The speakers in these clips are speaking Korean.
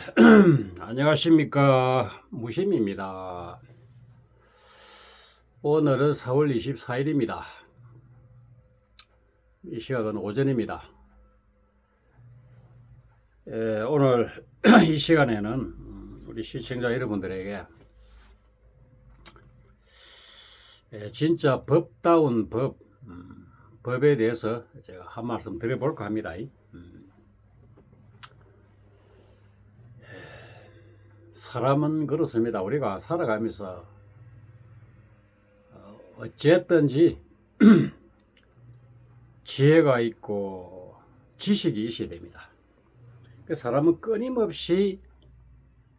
안녕하십니까 무심입니다. 오늘은 4월 24일입니다. 이 시각은 오전입니다. 에, 오늘 이 시간에는 음, 우리 시청자 여러분들에게 에, 진짜 법다운 법 음, 법에 대해서 제가 한 말씀 드려볼까 합니다. 음, 사람은 그렇습니다. 우리가 살아가면서 어, 어쨌든지 지혜가 있고 지식이 있어야 됩니다. 그 사람은 끊임없이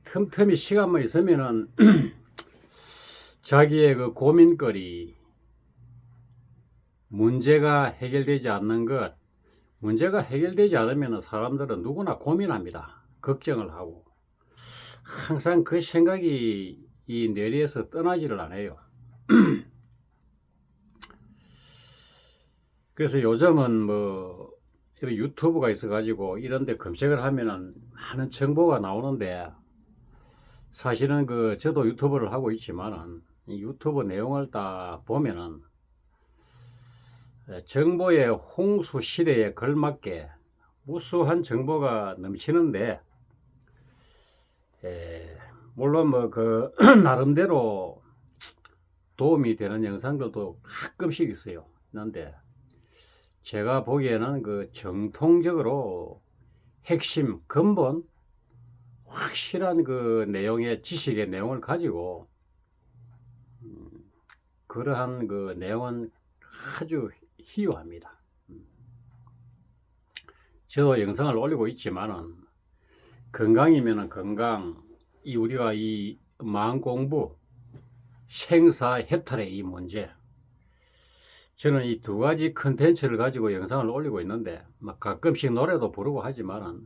틈틈이 시간만 있으면은 자기의 그 고민거리, 문제가 해결되지 않는 것, 문제가 해결되지 않으면 사람들은 누구나 고민합니다. 걱정을 하고. 항상 그 생각이 이 뇌리에서 떠나지를 않아요. 그래서 요즘은 뭐 유튜브가 있어가지고 이런데 검색을 하면은 많은 정보가 나오는데 사실은 그 저도 유튜브를 하고 있지만은 이 유튜브 내용을 딱 보면은 정보의 홍수 시대에 걸맞게 무수한 정보가 넘치는데 에, 물론 뭐 그 나름대로 도움이 되는 영상들도 가끔씩 있어요. 있는데 제가 보기에는 그 정통적으로 핵심 근본 확실한 그 내용의 지식의 내용을 가지고 음, 그러한 그 내용은 아주 희유합니다. 음. 저도 영상을 올리고 있지만은 건강이면은 건강, 이 우리가 이 마음 공부, 생사 해탈의 이 문제. 저는 이 두 가지 컨텐츠를 가지고 영상을 올리고 있는데, 막 가끔씩 노래도 부르고 하지만은,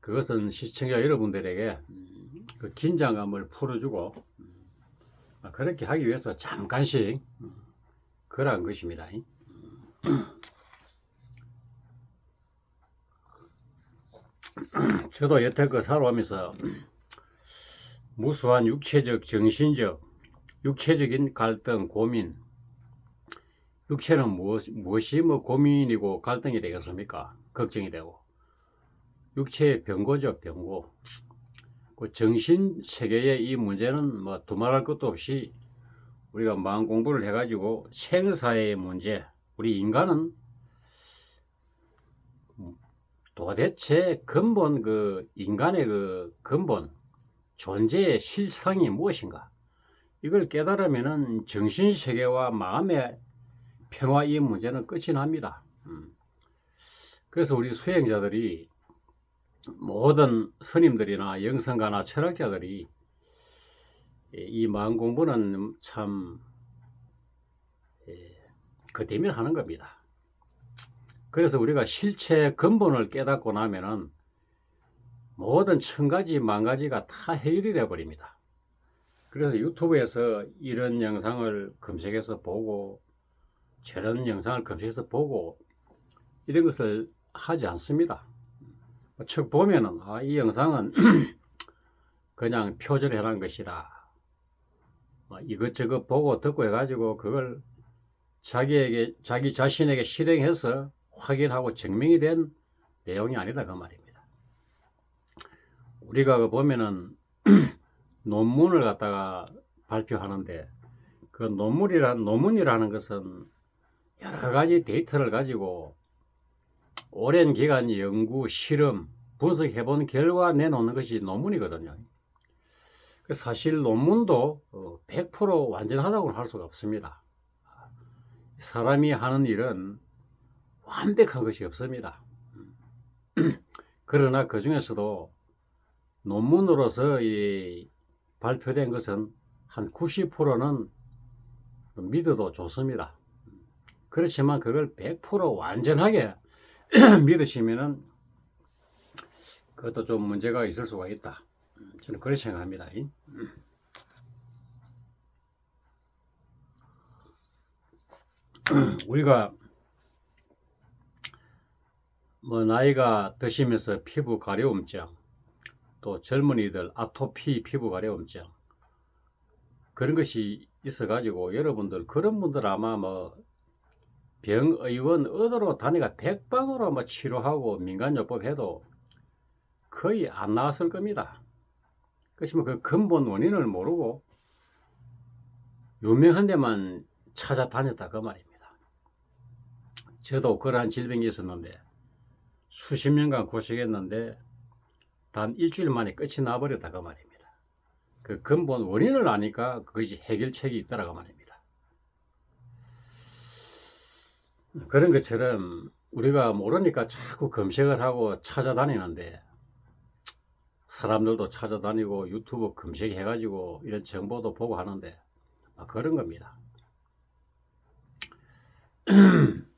그것은 시청자 여러분들에게 음, 그 긴장감을 풀어주고, 음, 그렇게 하기 위해서 잠깐씩, 음, 그러한 것입니다. 저도 여태껏 살아오면서 무수한 육체적, 정신적, 육체적인 갈등, 고민. 육체는 무엇, 무엇이 뭐 고민이고 갈등이 되겠습니까? 걱정이 되고. 육체의 병고죠, 병고. 그 정신 세계의 이 문제는 뭐 두말할 것도 없이 우리가 마음 공부를 해가지고 생사의 문제, 우리 인간은 도대체 근본 그 인간의 그 근본 존재의 실상이 무엇인가? 이걸 깨달으면은 정신 세계와 마음의 평화 이 문제는 끝이 납니다. 음. 그래서 우리 수행자들이 모든 스님들이나 영성가나 철학자들이 이 마음 공부는 참그 대면 하는 겁니다. 그래서 우리가 실체 근본을 깨닫고 나면은 모든 천 가지 만 가지가 다 해결이 되어 버립니다. 그래서 유튜브에서 이런 영상을 검색해서 보고 저런 영상을 검색해서 보고 이런 것을 하지 않습니다. 척 보면은 아, 이 영상은 그냥 표절해 놓은 것이다. 뭐 이것저것 보고 듣고 해가지고 그걸 자기에게 자기 자신에게 실행해서 확인하고 증명이 된 내용이 아니다 그 말입니다. 우리가 그 보면은 논문을 갖다가 발표하는데 그 논문이란 논문이라는 것은 여러 가지 데이터를 가지고 오랜 기간 연구, 실험, 분석해 본 결과 내놓는 것이 논문이거든요. 그 사실 논문도 100% 완전하다고는 할 수가 없습니다. 사람이 하는 일은 완벽한 것이 없습니다. 그러나 그 중에서도 논문으로서 이 발표된 것은 한 90%는 믿어도 좋습니다. 그렇지만 그걸 100% 완전하게 믿으시면은 그것도 좀 문제가 있을 수가 있다. 저는 그렇게 생각합니다. 우리가 뭐 나이가 드시면서 피부 가려움증, 또 젊은이들 아토피 피부 가려움증 그런 것이 있어 가지고 여러분들 그런 분들 아마 뭐 병의원 얻으러 다니가 백방으로 뭐 치료하고 민간요법 해도 거의 안 나왔을 겁니다. 그렇지만 그 근본 원인을 모르고 유명한 데만 찾아다녔다 그 말입니다. 저도 그러한 질병이 있었는데 수십 년간 고생했는데 단 일주일 만에 끝이 나버렸다 그 말입니다. 그 근본 원인을 아니까 그것이 해결책이 있더라고 말입니다. 그런 것처럼 우리가 모르니까 자꾸 검색을 하고 찾아다니는데 사람들도 찾아다니고 유튜브 검색해가지고 이런 정보도 보고 하는데 아, 그런 겁니다.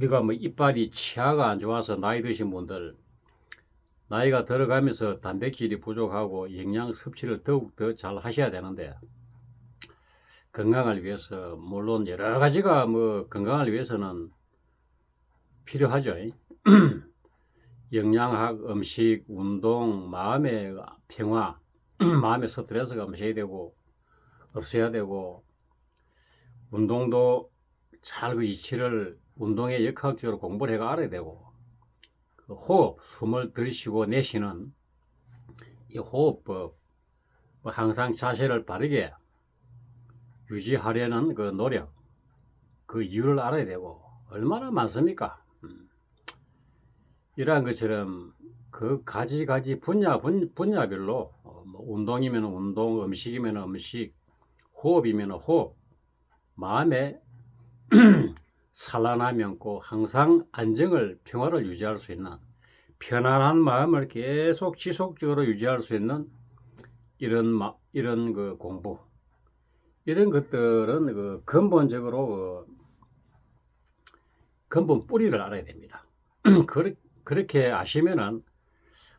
우리가 뭐 이빨이 치아가 안 좋아서 나이 드신 분들 나이가 들어가면서 단백질이 부족하고 영양 섭취를 더욱 더 잘 하셔야 되는데 건강을 위해서 물론 여러 가지가 뭐 건강을 위해서는 필요하죠. 영양학, 음식, 운동, 마음의 평화, 마음의 스트레스가 없어야 되고 없어야 되고 운동도 잘 그 이치를 운동의 역학적으로 공부를 해가 알아야 되고 그 호흡, 숨을 들이쉬고 내쉬는 이 호흡법, 뭐 항상 자세를 바르게 유지하려는 그 노력, 그 이유를 알아야 되고 얼마나 많습니까? 음. 이러한 것처럼 그 가지가지 분야 분, 분야별로 어, 뭐 운동이면 운동, 음식이면 음식, 호흡이면 호흡, 마음에 산란함이 없고 항상 안정을 평화를 유지할 수 있는 편안한 마음을 계속 지속적으로 유지할 수 있는 이런 마, 이런 그 공부 이런 것들은 그 근본적으로 그 근본 뿌리를 알아야 됩니다. 그렇, 그렇게 아시면은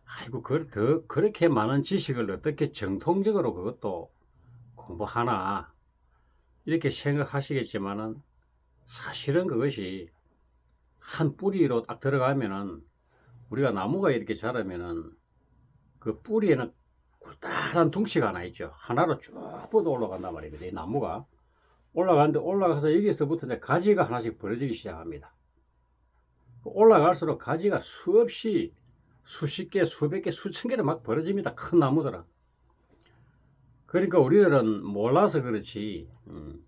아이고 그, 더 그렇게 많은 지식을 어떻게 정통적으로 그것도 공부하나 이렇게 생각하시겠지만은 사실은 그것이 한 뿌리로 딱 들어가면은 우리가 나무가 이렇게 자라면은 그 뿌리에는 굴다란 둥치가 하나 있죠. 하나로 쭉 뻗어 올라간단 말이거든요. 이 나무가. 올라가는데 올라가서 여기서부터 이제 가지가 하나씩 벌어지기 시작합니다. 올라갈수록 가지가 수없이 수십 개, 수백 개, 수천 개를 막 벌어집니다. 큰 나무들은. 그러니까 우리들은 몰라서 그렇지. 음.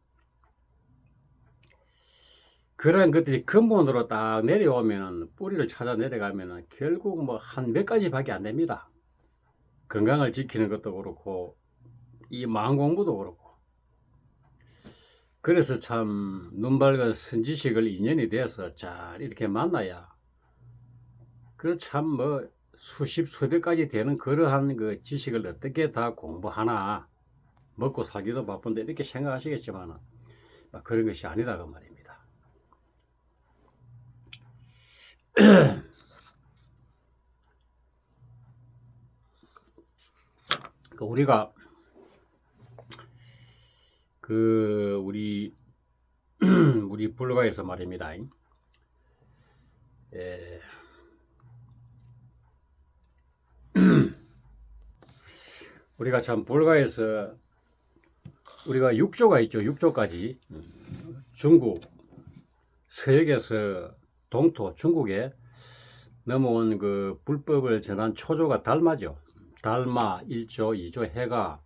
그런 것들이 근본으로 딱 내려오면은 뿌리를 찾아 내려가면은 결국 뭐 한 몇 가지밖에 안 됩니다. 건강을 지키는 것도 그렇고 이 마음 공부도 그렇고 그래서 참 눈밝은 선지식을 인연이 되어서 잘 이렇게 만나야 그참뭐 수십 수백 가지 되는 그러한 그 지식을 어떻게 다 공부하나 먹고 살기도 바쁜데 이렇게 생각하시겠지만 그런 것이 아니다 그 말입니다. 그 우리가 그 우리 우리 불가에서 말입니다. 예. 우리가 참 불가에서 우리가 6조가 있죠. 6조까지 중국 서역에서 동토 중국에 넘어온 그 불법을 전한 초조가 달마죠. 달마 1조, 2조 해가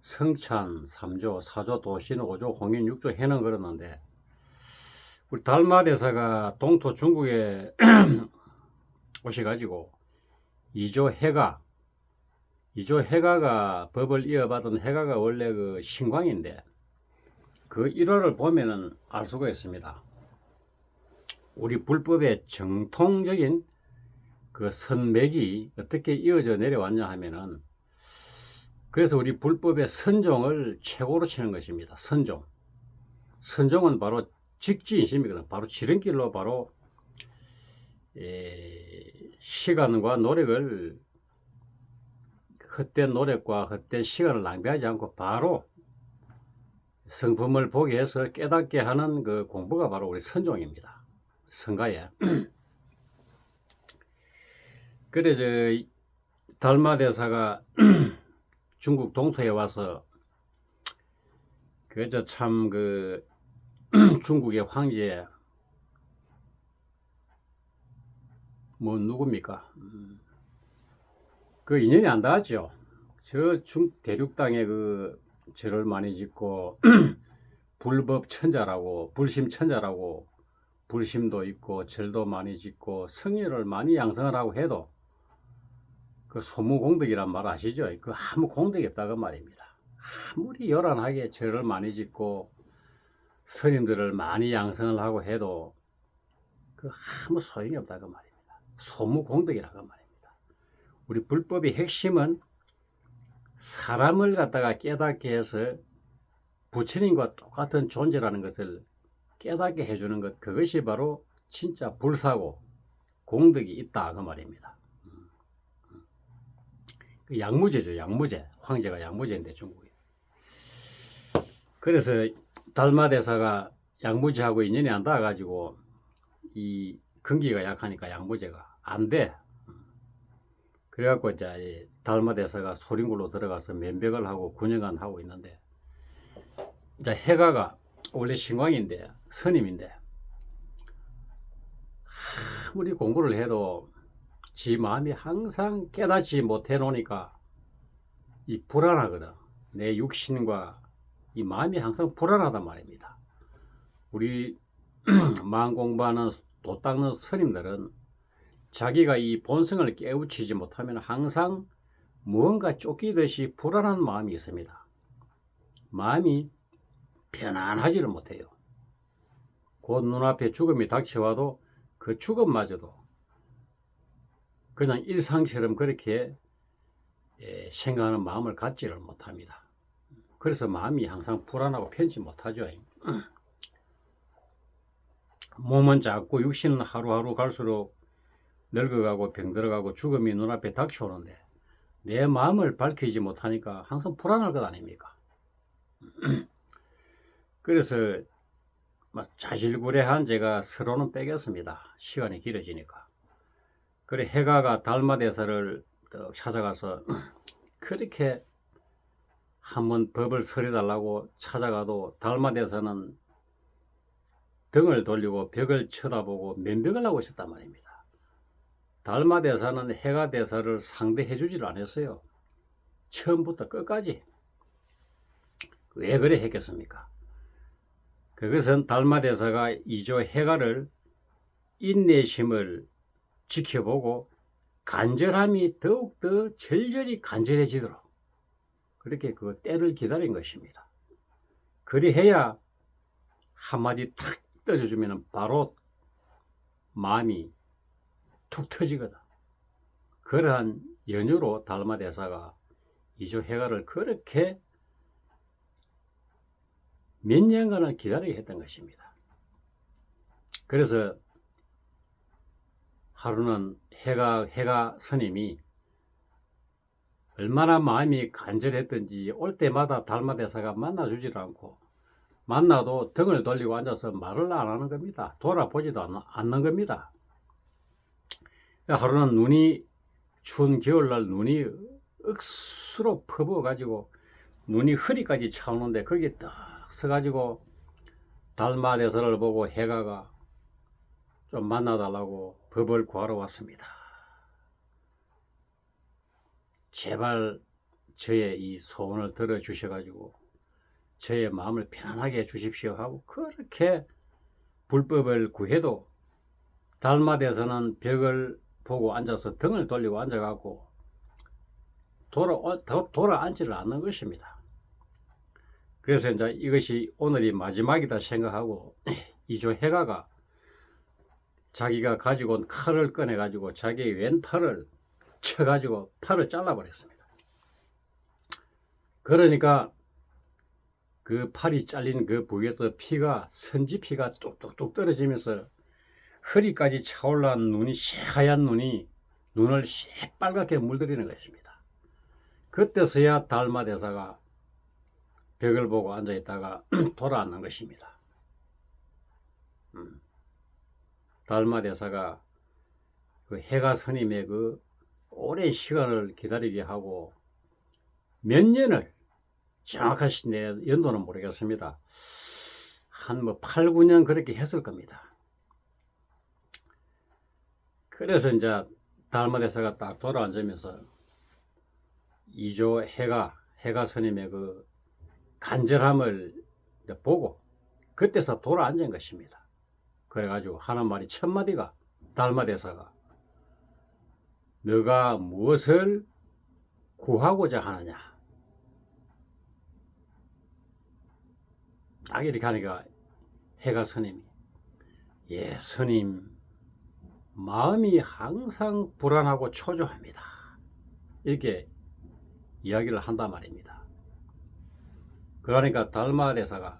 성찬 3조, 4조 도신 5조 공인 6조 해는 그러는데 우리 달마 대사가 동토 중국에 오셔가지고 2조 해가 2조 해가가 법을 이어받은 해가가 원래 그 신광인데 그 1호를 보면은 알 수가 있습니다. 우리 불법의 정통적인 그 선맥이 어떻게 이어져 내려왔냐 하면은 그래서 우리 불법의 선종을 최고로 치는 것입니다. 선종. 선종은 바로 직진심이거든. 바로 지름길로 바로 에, 시간과 노력을 헛된 노력과 헛된 시간을 낭비하지 않고 바로 성품을 보게 해서 깨닫게 하는 그 공부가 바로 우리 선종입니다. 성가에. 그래 저 달마 대사가 중국 동토에 와서 그저 참 그 중국의 황제 뭐 누굽니까? 음, 그 인연이 안 닿았죠. 저 중 대륙 땅에 그 절을 많이 짓고 불법 천자라고 불심 천자라고 불심도 있고 절도 많이 짓고 성의를 많이 양성을 하고 해도 그 소무공덕이란 말 아시죠? 그 아무 공덕이 없다고 말입니다. 아무리 요란하게 절을 많이 짓고 스님들을 많이 양성을 하고 해도 그 아무 소용이 없다고 말입니다. 소무공덕이라고 말입니다. 우리 불법의 핵심은 사람을 갖다가 깨닫게 해서 부처님과 똑같은 존재라는 것을 깨닫게 해주는 것 그것이 바로 진짜 불사고 공덕이 있다 그 말입니다. 그 양무제죠 양무제. 황제가 양무제인데 중국에 그래서 달마대사가 양무제하고 인연이 안 닿아가지고 이 근기가 약하니까 양무제가 안돼. 그래갖고 이제 이 달마대사가 소림굴로 들어가서 면벽을 하고 군영관 하고 있는데 이제 해가가 원래 신광인데 스님인데 아무리 공부를 해도 지 마음이 항상 깨닫지 못해 놓으니까 이 불안하거든. 내 육신과 이 마음이 항상 불안하단 말입니다. 우리 마음 공부하는 도 닦는 스님들은 자기가 이 본성을 깨우치지 못하면 항상 무언가 쫓기듯이 불안한 마음이 있습니다. 마음이 편안하지를 못해요. 곧 눈앞에 죽음이 닥쳐와도 그 죽음마저도 그냥 일상처럼 그렇게 예, 생각하는 마음을 갖지를 못합니다. 그래서 마음이 항상 불안하고 편치 못하죠. 몸은 작고 육신은 하루하루 갈수록 늙어가고 병들어가고 죽음이 눈앞에 닥쳐오는데 내 마음을 밝히지 못하니까 항상 불안할 것 아닙니까? 그래서 막 자질구레한 제가 서로는 빼겠습니다. 시간이 길어지니까. 그래 해가가 달마대사를 또 찾아가서 그렇게 한번 법을 설해달라고 찾아가도 달마대사는 등을 돌리고 벽을 쳐다보고 면벽을 하고 있었단 말입니다. 달마대사는 해가대사를 상대해 주지를 않았어요. 처음부터 끝까지. 왜 그래 했겠습니까? 그것은 달마대사가 이조 해가를 인내심을 지켜보고 간절함이 더욱더 절절히 간절해지도록 그렇게 그 때를 기다린 것입니다. 그리해야 한마디 탁 떠져주면 바로 마음이 툭 터지거든. 그러한 연유로 달마대사가 이조 해가를 그렇게 몇 년간을 기다리게 했던 것입니다. 그래서 하루는 해가 해가 스님이 얼마나 마음이 간절했던지 올 때마다 달마대사가 만나주질 않고 만나도 등을 돌리고 앉아서 말을 안 하는 겁니다. 돌아보지도 않, 않는 겁니다. 하루는 눈이 추운 겨울날 눈이 억수로 퍼부어 가지고 눈이 허리까지 차오는데 거기에 딱 서가지고 달마 대사를 보고 해가가 좀 만나달라고 법을 구하러 왔습니다. 제발 저의 이 소원을 들어주셔가지고 저의 마음을 편안하게 해주십시오 하고 그렇게 불법을 구해도 달마대에서는 벽을 보고 앉아서 등을 돌리고 앉아가고 돌아, 돌아 앉지를 않는 것입니다. 그래서 이제 이것이 오늘이 마지막이다 생각하고 이조 해가가 자기가 가지고 온 칼을 꺼내 가지고 자기의 왼팔을 쳐 가지고 팔을 잘라버렸습니다. 그러니까 그 팔이 잘린 그 부위에서 피가 선지 피가 뚝뚝뚝 떨어지면서 허리까지 차올란 눈이 새하얀 눈이 눈을 새빨갛게 물들이는 것입니다. 그때서야 달마 대사가 벽을 보고 앉아 있다가 돌아앉는 것입니다. 음. 달마 대사가 그 해가 스님의 그 오랜 시간을 기다리게 하고 몇 년을 정확하신 내 연도는 모르겠습니다. 한 뭐 8, 9년 그렇게 했을 겁니다. 그래서 이제 달마대사가 딱 돌아앉으면서 이조 해가 해가 스님의 그 간절함을 보고 그때서 돌아앉은 것입니다. 그래가지고 하는 말이 첫 마디가 달마대사가 너가 무엇을 구하고자 하느냐? 딱 이렇게 하니까 해가 스님이 예 스님 마음이 항상 불안하고 초조합니다. 이렇게 이야기를 한단 말입니다 그러니까 달마 대사가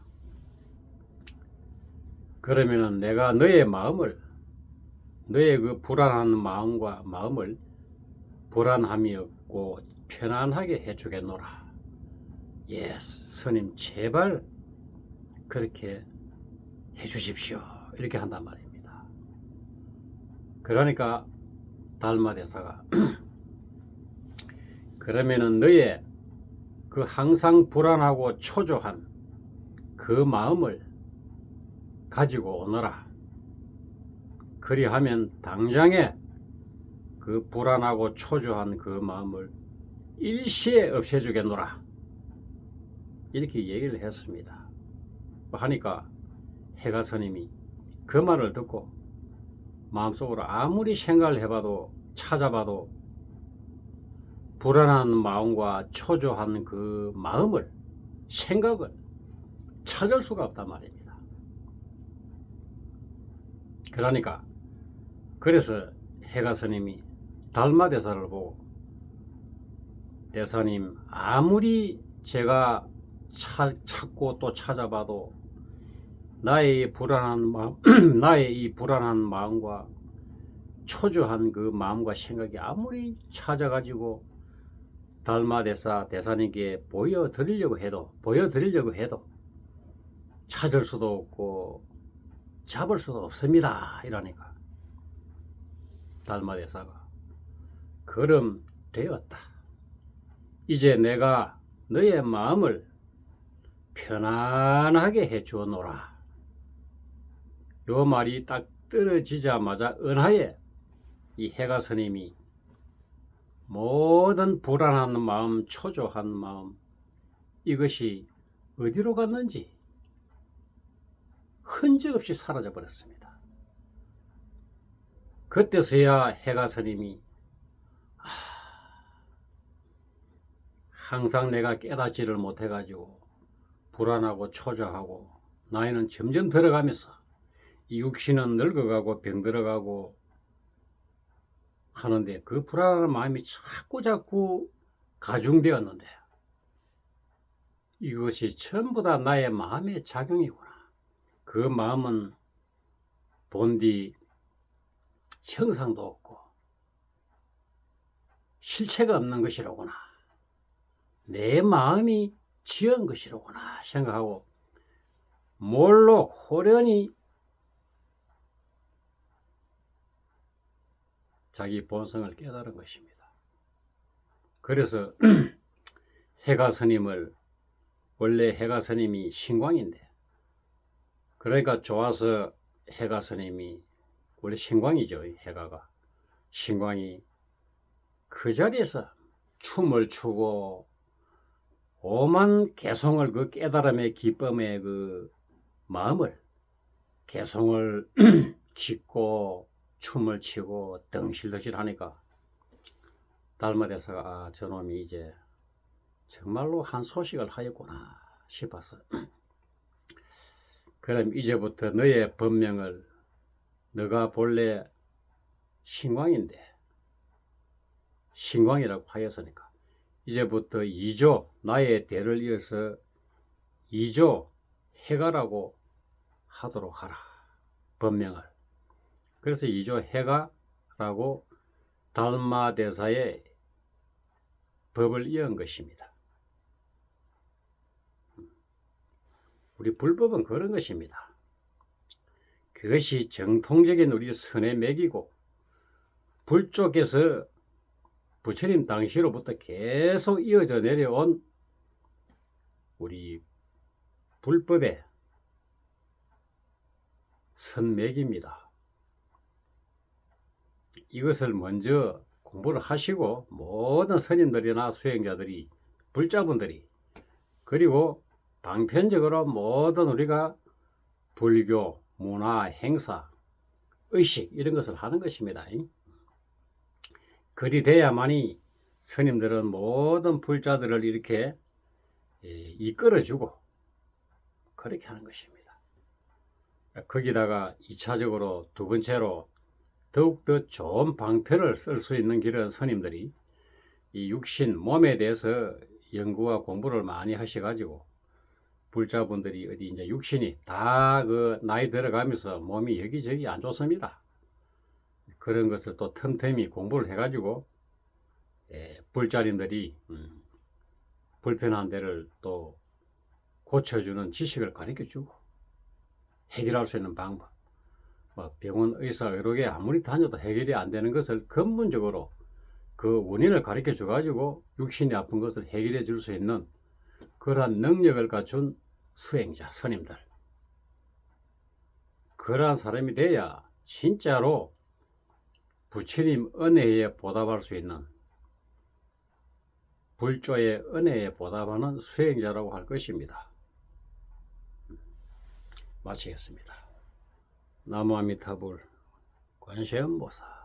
그러면은 내가 너의 마음을 너의 그 불안한 마음과 마음을 불안함이 없고 편안하게 해주겠노라. 예, 스님 제발 그렇게 해주십시오. 이렇게 한단 말입니다. 그러니까 달마 대사가 그러면은 너의 그 항상 불안하고 초조한 그 마음을 가지고 오너라. 그리하면 당장에 그 불안하고 초조한 그 마음을 일시에 없애주겠노라. 이렇게 얘기를 했습니다. 하니까 해가 스님이 그 말을 듣고 마음속으로 아무리 생각을 해봐도 찾아봐도 불안한 마음과 초조한 그 마음을 생각을 찾을 수가 없단 말입니다. 그러니까 그래서 해가 스님이 달마 대사를 보고 대사님 아무리 제가 차- 찾고 또 찾아봐도 나의 이 불안한 마음, 나의 이 불안한 마음과 초조한 그 마음과 생각이 아무리 찾아가지고 달마 대사 대사님께 보여드리려고 해도 보여드리려고 해도 찾을 수도 없고 잡을 수도 없습니다. 이러니까 달마 대사가 그럼 되었다. 이제 내가 너의 마음을 편안하게 해 주어노라. 요 말이 딱 떨어지자마자 은하에 이 해가 스님이 모든 불안한 마음, 초조한 마음 이것이 어디로 갔는지 흔적 없이 사라져 버렸습니다. 그때서야 해가 스님이 아, 항상 내가 깨닫지를 못해가지고 불안하고 초조하고 나이는 점점 들어가면서 이 육신은 늙어가고 병들어가고 하는데 그 불안한 마음이 자꾸 자꾸 가중되었는데 이것이 전부 다 나의 마음의 작용이구나. 그 마음은 본디 형상도 없고 실체가 없는 것이로구나. 내 마음이 지은 것이로구나 생각하고 몰로 호련히 자기 본성을 깨달은 것입니다. 그래서 해가 스님을 원래 해가 스님이 신광인데 그러니까 좋아서 해가 스님이 원래 신광이죠 해가가 신광이 그 자리에서 춤을 추고 오만 개성을 그 깨달음의 기쁨의 그 마음을 개성을 짓고 춤을 추고 덩실덩실 하니까 달마대사가 아, 저놈이 이제 정말로 한 소식을 하였구나 싶어서. 그럼 이제부터 너의 법명을 너가 본래 신광인데 신광이라고 하였으니까 이제부터 이조 나의 대를 이어서 이조 해가라고 하도록 하라. 법명을 그래서 이조 해가라고 달마 대사의 법을 이은 것입니다. 우리 불법은 그런 것입니다. 그것이 정통적인 우리 선의 맥이고 불 쪽에서 부처님 당시로부터 계속 이어져 내려온 우리 불법의 선맥입니다. 이것을 먼저 공부를 하시고 모든 스님들이나 수행자들이 불자분들이 그리고 방편적으로 모든 우리가 불교, 문화, 행사, 의식 이런 것을 하는 것입니다. 그리 돼야만이 스님들은 모든 불자들을 이렇게 예, 이끌어주고 그렇게 하는 것입니다. 거기다가 2차적으로 두 번째로 더욱더 좋은 방편을 쓸 수 있는 길은 스님들이 이 육신, 몸에 대해서 연구와 공부를 많이 하셔가지고 불자분들이 어디 이제 육신이 다 그 나이 들어가면서 몸이 여기저기 안 좋습니다. 그런 것을 또 틈틈이 공부를 해가지고 예, 불자님들이 음, 불편한 데를 또 고쳐주는 지식을 가르쳐주고 해결할 수 있는 방법 뭐 병원 의사 의료계 아무리 다녀도 해결이 안 되는 것을 근본적으로 그 원인을 가르쳐 줘 가지고 육신이 아픈 것을 해결해 줄 수 있는 그러한 능력을 갖춘 수행자, 스님들. 그러한 사람이 돼야 진짜로 부처님 은혜에 보답할 수 있는 불조의 은혜에 보답하는 수행자라고 할 것입니다. 마치겠습니다. 나무 아미타불 관세음보살